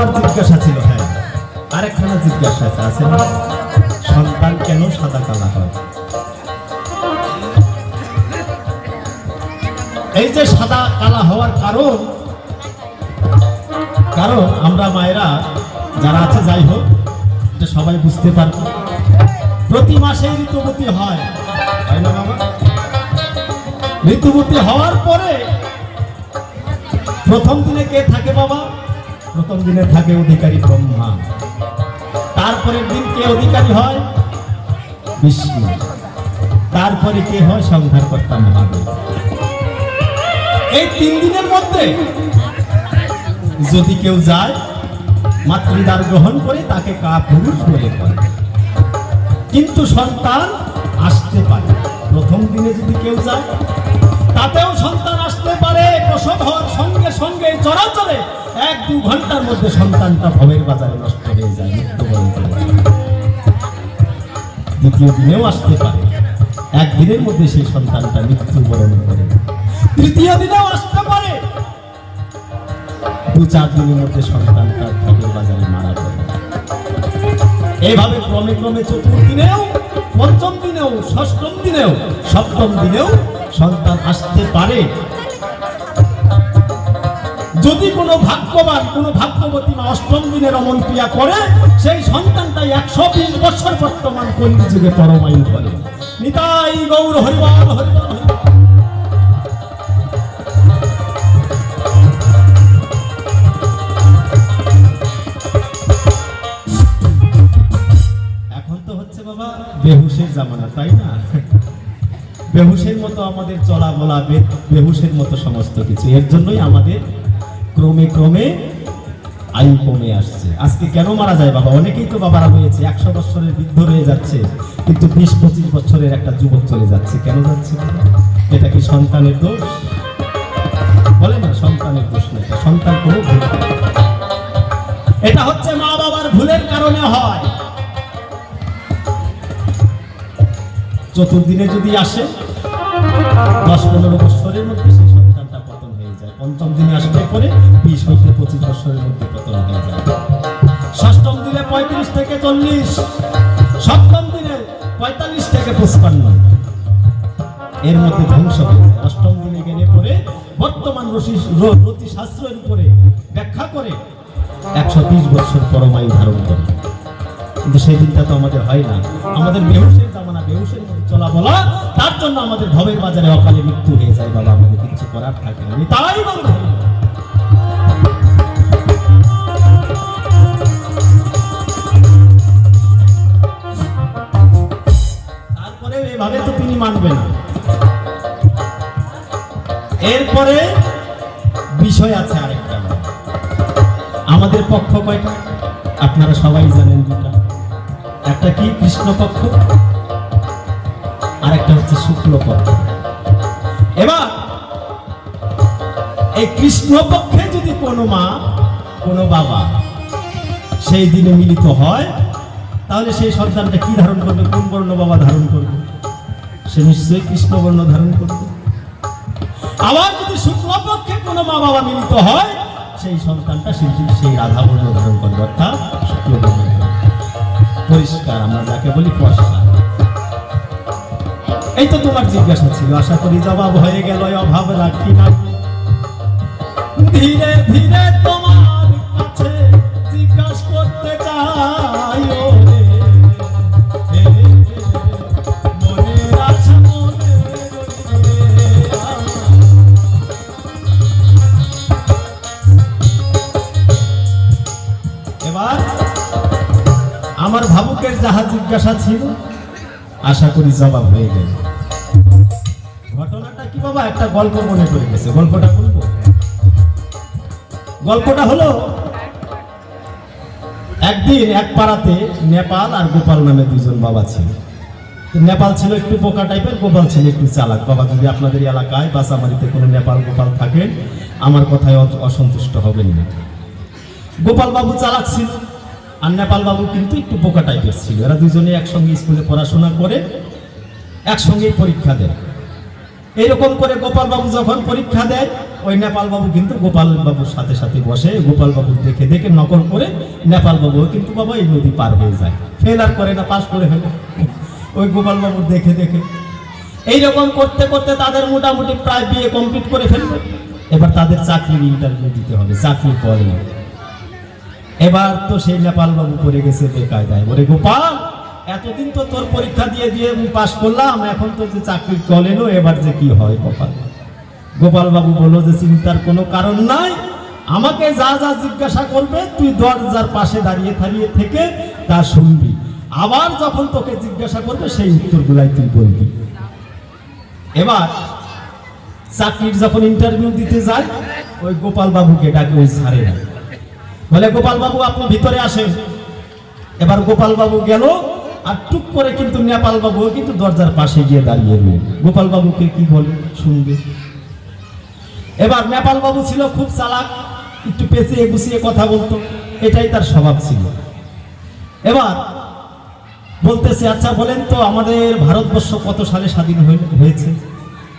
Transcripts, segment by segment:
তোমার জিজ্ঞাসা ছিল হ্যাঁ। আরেকখানা জিজ্ঞাসা আছে আছে না? সন্তান কেন সাদা কালা হয়? এই যে সাদা কালা হওয়ার কারণ কারণ আমরা মায়েরা যারা আছে, যাই হোক, এটা সবাই বুঝতে পারব। প্রতি মাসে ঋতুবতী হয়, তাই না বাবা? ঋতুবতী হওয়ার পরে প্রথম দিনে কে থাকে বাবা? প্রথম দিনে থাকে অধিকারী ব্রহ্মা। তারপরের দিন কে অধিকারী হয়? বিষ্ণু। তারপরে কে হয় সংহার কর্তা মহাদেব। এই তিন দিনের মধ্যে যদি কেউ যায় মাতৃদার গ্রহণ করে তাকে কা পুরুষ বলে। করে কিন্তু সন্তান আসতে পারে প্রথম দিনে যদি কেউ যায়, তাতেও সন্তান আসতে পারে প্রসব সঙ্গে সঙ্গে চরাচরে এক দু ঘণ্টার মধ্যে সন্তানটা ভবের বাজারে নষ্ট হয়ে যায়, মৃত্যুবরণ করে দ্বিতীয় দিনেও আসতে পারে। একদিনের মধ্যে সেই সন্তানটা মৃত্যুবরণ করে। তৃতীয় দিনেও আসতে পারে। দু চার দিনের মধ্যে সন্তানটা ভবের বাজারে মারা পড়ে এইভাবে ক্রমে ক্রমে চতুর্থ দিনেও পঞ্চম দিনেও, ষষ্ঠম দিনেও, সপ্তম দিনেও সন্তান আসতে পারে। যদি কোনো ভাগ্যবান, কোনো ভাগ্যবতী মা অষ্টম দিনের অমন ক্রিয়া করে, সেই সন্তানটাই একশো বিশ বছর বর্তমান কলির যুগে পরমায়ু করে। নিতাই গৌর, হরিবল হরিবল। এখন তো হচ্ছে বাবা, বেহুশের জামানা, তাই না? বেহুশের মতো আমাদের চলা বলা বেহুশের মতো সমস্ত কিছু। এর জন্যই আমাদের ক্রমে ক্রমে আয়ু কমে আসছে। আজকে কেন মারা যায় বাবা? অনেকেই তো বাবারা হয়েছে, একশো বছরের বৃদ্ধ রয়ে যাচ্ছে, কিন্তু বিশ পঁচিশ বছরের একটা যুবক চলে যাচ্ছে। কেন যাচ্ছে? এটা কি সন্তানের দোষ? বলে না, সন্তানের দোষ না সন্তান কোনো ভুল এটা হচ্ছে মা বাবার ভুলের কারণে হয়। চতুর্দিনে যদি আসে, দশ পনেরো বছরের মধ্যে সেই সন্তানটা পতন হয়ে যায়। পঞ্চম দিনে আসলে পরে পঁচিশ বছরের মধ্যে পতন হয়ে যায়? ষষ্ঠম দিনে পঁয়ত্রিশ থেকে চল্লিশ, সপ্তম দিনে পঁয়তাল্লিশ থেকে পঁচপান্ন। এর মধ্যে ধ্বংস যায় অষ্টম দিনে গেলে পরে বর্তমান রতি শাস্ত্রের উপরে ব্যাখ্যা করে একশো বিশ বছর পরমায়ু ধারণ করে। কিন্তু সেই দিনটা তো আমাদের হয় না। আমাদের বেহুশের জামানা, বেহুশের মধ্যে চলা বলা, তার জন্য আমাদের ভবের বাজারে অকালে মৃত্যু হয়ে যায়। বাবা, আমাদের কিছু করার থাকে না। তাই বলব। এরপরে বিষয় আছে আরেকটা। আমাদের পক্ষ কয়টা? আপনারা সবাই জানেন দুটা। একটা কি? কৃষ্ণ পক্ষ আর একটা হচ্ছে শুক্ল পক্ষ এবার, এই কৃষ্ণ পক্ষে যদি কোনো মা, কোনো বাবা সেই দিনে মিলিত হয়, তাহলে সেই সন্তানটা কি ধারণ করবে? কোন বর্ণ বাবা ধারণ করবে? সে নিশ্চয়ই কৃষ্ণ বর্ণ ধারণ করবে। আবার যদি শুক্লপক্ষে কোনো মা বাবা মিলিত হয়, সেই সন্তানটা সেই সেই রাধা বর্ণ ধারণ করবে অর্থাৎ শুক্ল বর্ণ ধারণ করবে। পরিষ্কার, আমরা যাকে বলি পরিষ্কার এই তো তোমার জিজ্ঞাসা ছিল, আশা করি জবাব হয়ে গেল অভাব রাখি না ধীরে ধীরে তোমার জিজ্ঞাসা ছিল, আশা করি জবাব হয়ে গেল। ঘটনাটা কি বাবা? একটা গল্প মনে পড়ে গেছে। গল্পটা বলব? গল্পটা হলো, একদিন এক পাড়াতে নেপাল আর গোপাল নামে দুজন বাবা ছিল। নেপাল ছিল একটু বোকা টাইপের, গোপাল ছিল একটু চালাক। বাবা, যদি আপনাদের এলাকায় বাসামারিতে কোনো নেপাল গোপাল থাকে, আমার কথায় অসন্তুষ্ট হবেন না। গোপাল বাবু চালাক ছিল। আর নেপাল বাবু কিন্তু একটু বোকা টাইপের ছিল। এরা দুজনে একসঙ্গে স্কুলে পড়াশোনা করে, একসঙ্গেই পরীক্ষা দেয়। এইরকম করে গোপাল বাবু যখন পরীক্ষা দেয়, ওই নেপাল বাবু কিন্তু গোপাল বাবুর সাথে সাথে বসে গোপাল বাবু দেখে দেখে নকল করে নেপাল বাবু কিন্তু বাবা এই নদী পার হয়ে যায়। ফেল আর করে না পাস করে ফেলে। ওই গোপাল বাবু দেখে দেখে। এইরকম করতে করতে তাদের মোটামুটি প্রায় বিয়ে কমপ্লিট করে ফেলবে। এবার তাদের চাকরির ইন্টারভিউ দিতে হবে, চাকরি পরে এবার তো সেই নেপাল বাবু পড়ে গেছে বেকায়দায়। বলে গোপাল, এতদিন তো তোর পরীক্ষা দিয়ে দিয়ে পাশ করলাম, এখন তো যে চাকরি চল এবার যে কি হয় গোপাল? গোপাল বাবু বলল যে চিন্তার কোনো কারণ নাই, আমাকে যা যা জিজ্ঞাসা করবে, তুই দরজার পাশে দাঁড়িয়ে দাঁড়িয়ে থেকে তা শুনবি। আবার যখন তোকে জিজ্ঞাসা করবে, সেই উত্তরগুলাই তুই বলবি। এবার চাকরির যখন ইন্টারভিউ দিতে যায়, ওই গোপাল বাবুকে ডাকে, ওই ছাড়ে না বলে গোপাল বাবু আপনি ভিতরে আসেন। এবার গোপাল বাবু গেল আর টুক করে কিন্তু নেপাল বাবু কিন্তু দরজার পাশে গিয়ে দাঁড়িয়ে রইল। গোপাল বাবুকে কি বলে? শুনবে। এবার নেপাল বাবু ছিল খুব চালাক, একটু পেঁচিয়ে গুছিয়ে কথা বলতো। এটাই তার স্বভাব ছিল। এবার বলতেছে আচ্ছা বলেন তো, আমাদের ভারতবর্ষ কত সালে স্বাধীন হয়ে- হয়েছে?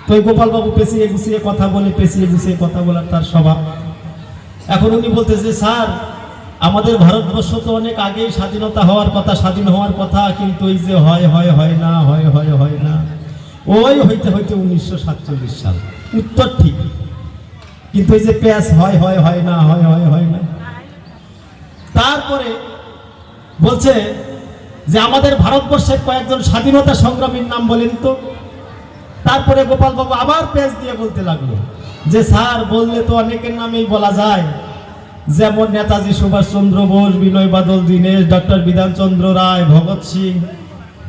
তো ওই গোপাল বাবু পেঁচিয়ে গুছিয়ে কথা বলে, পেঁচিয়ে গুছিয়ে কথা বলার তার স্বভাব। এখন উনি বলতেছে, স্যার, আমাদের ভারতবর্ষ তো অনেক আগেই স্বাধীনতা হওয়ার কথা, স্বাধীন হওয়ার কথা, কিন্তু ওই যে হয় হয় হয় না, হয় হয় হয় না। ওই হইতে হইতে উনিশশো সাতচল্লিশ সাল। উত্তর ঠিক। কিন্তু এই যে প্যাস হয় হয় হয় না, হয় হয় হয় না। তারপরে বলছে যে, আমাদের ভারতবর্ষের কয়েকজন স্বাধীনতা সংগ্রামীর নাম বলেন তো? তারপরে গোপাল বাবু আবার পেজ দিয়ে বলতে লাগল। যে স্যার বললে তো অনেকের নামেই বলা যায়। যেমন নেতাজি সুভাষচন্দ্র বোস, বিনয় বাদল, দীনেশ, ডক্টর বিধানচন্দ্র রায়, ভগৎ সিং।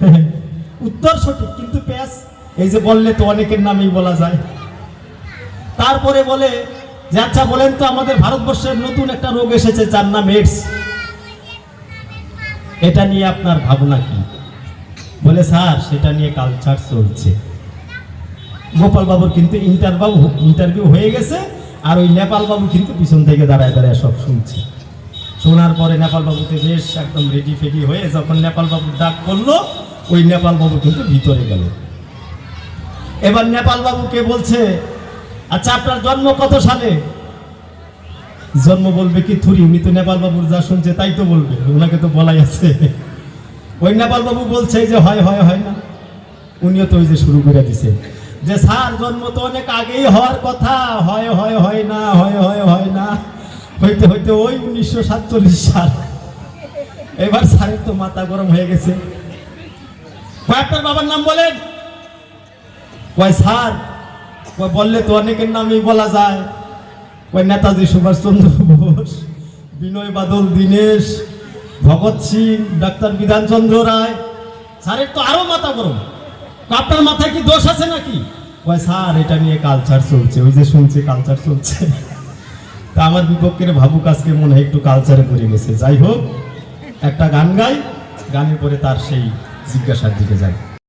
উত্তর সঠিক, কিন্তু পেস এই যে বললে তো অনেকের নামেই বলা যায়। তারপরে বলে যে আচ্ছা বলেন তো আমাদের ভারতবর্ষের নতুন একটা রোগ এসেছে, যার নাম এডস এটা নিয়ে আপনার ভাবনা কি? বলে, স্যার, সেটা নিয়ে কালচার চলছে। গোপাল বাবুর কিন্তু ইন্টার বাবু ইন্টারভিউ হয়ে গেছে, আর ওই নেপাল বাবু কিন্তু পিছন থেকে দাঁড়ায় দাঁড়ায় সব শুনছে। শোনার পরে নেপাল বাবুকে বেশ একদম রেডি ফেডি হয়ে যখন নেপাল বাবু ডাক করল ওই নেপাল বাবু কিন্তু ভিতরে গেল। এবার নেপাল বাবুকে বলছে আচ্ছা আপনার জন্ম কত সালে? জন্ম বলবে কি থুরি, উনি তো নেপাল বাবুর যা শুনছে তাই তো বলবে, ওনাকে তো বলাই আছে। ওই নেপাল বাবু বলছে যে, হয় হয় হয় না। উনিও তো ওই যে শুরু করে দিছে। যে স্যার জন্ম তো অনেক আগেই হওয়ার কথা। হয় হয় হয় না, হয় হয় হয় না। হইতে হইতে ওই উনিশশো সাতচল্লিশ সাল। এবার স্যারের তো মাথা গরম হয়ে গেছে। কয়েকটার বাবার নাম বলেন? কয়, স্যার। কয়, বললে তো অনেকের নামই বলা যায়। ওই নেতাজি সুভাষচন্দ্র বোস, বিনয় বাদল দীনেশ, ভগৎ সিং, ডাক্তার বিধানচন্দ্র রায়। স্যারের তো আরও মাথা গরম। আপনার মাথায় কি দোষ আছে নাকি? কয়, স্যার, এটা নিয়ে কালচার চলছে। ওই যে শুনছে কালচার চলছে। তা আমার বিপক্ষের ভাবুক আজকে মনে হয় একটু কালচারে পড়ে গেছে। যাই হোক, একটা গান গাই, গানের পরে তার সেই জিজ্ঞাসার দিকে যায়